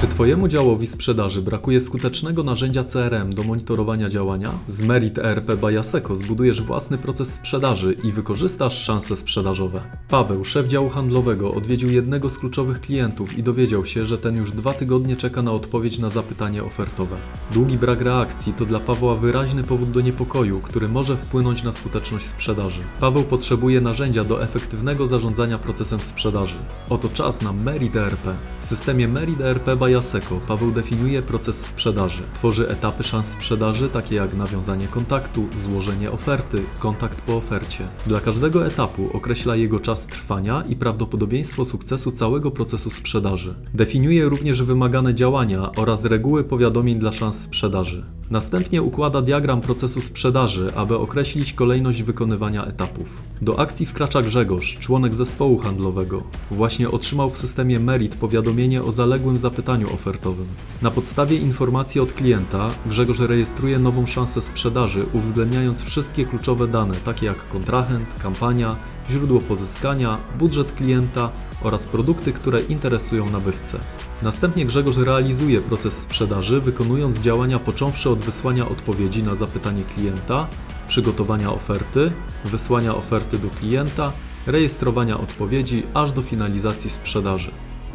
to Twojemu działowi sprzedaży brakuje skutecznego narzędzia CRM do monitorowania działania? Z Merit ERP by Asseco zbudujesz własny proces sprzedaży i wykorzystasz szanse sprzedażowe. Paweł, szef działu handlowego, odwiedził jednego z kluczowych klientów i dowiedział się, że ten już dwa tygodnie czeka na odpowiedź na zapytanie ofertowe. Długi brak reakcji to dla Pawła wyraźny powód do niepokoju, który może wpłynąć na skuteczność sprzedaży. Paweł potrzebuje narzędzia do efektywnego zarządzania procesem sprzedaży. Oto czas na Merit ERP. W systemie Merit ERP by Paweł definiuje proces sprzedaży. Tworzy etapy szans sprzedaży, takie jak nawiązanie kontaktu, złożenie oferty, kontakt po ofercie. Dla każdego etapu określa jego czas trwania i prawdopodobieństwo sukcesu całego procesu sprzedaży. Definiuje również wymagane działania oraz reguły powiadomień dla szans sprzedaży. Następnie układa diagram procesu sprzedaży, aby określić kolejność wykonywania etapów. Do akcji wkracza Grzegorz, członek zespołu handlowego. Właśnie otrzymał w systemie Merit powiadomienie o zaległym zapytaniu ofertowym. Na podstawie informacji od klienta Grzegorz rejestruje nową szansę sprzedaży, uwzględniając wszystkie kluczowe dane, takie jak kontrahent, kampania, źródło pozyskania, budżet klienta oraz produkty, które interesują nabywcę. Następnie Grzegorz realizuje proces sprzedaży, wykonując działania począwszy od wysłania odpowiedzi na zapytanie klienta, przygotowania oferty, wysłania oferty do klienta, rejestrowania odpowiedzi, aż do finalizacji sprzedaży.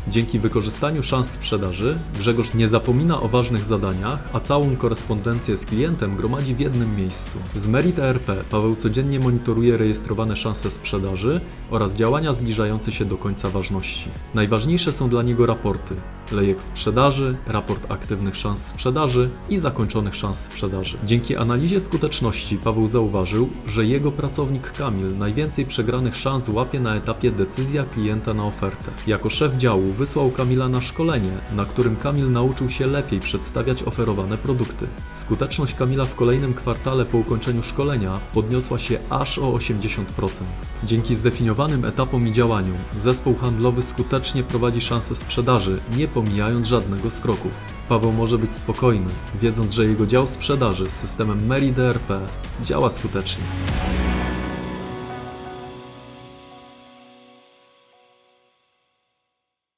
Dzięki wykorzystaniu szans sprzedaży Grzegorz nie zapomina o ważnych zadaniach, a całą korespondencję z klientem gromadzi w jednym miejscu. Z Merit ERP Paweł codziennie monitoruje rejestrowane szanse sprzedaży oraz działania zbliżające się do końca ważności. Najważniejsze są dla niego raporty: lejek sprzedaży, raport aktywnych szans sprzedaży i zakończonych szans sprzedaży. Dzięki analizie skuteczności Paweł zauważył, że jego pracownik Kamil najwięcej przegranych szans łapie na etapie decyzja klienta na ofertę. Jako szef działu wysłał Kamila na szkolenie, na którym Kamil nauczył się lepiej przedstawiać oferowane produkty. Skuteczność Kamila w kolejnym kwartale po ukończeniu szkolenia podniosła się aż o 80%. Dzięki zdefiniowanym etapom i działaniom, zespół handlowy skutecznie prowadzi szanse sprzedaży, nie pomijając żadnego z kroków. Paweł może być spokojny, wiedząc, że jego dział sprzedaży z systemem Meri DRP działa skutecznie.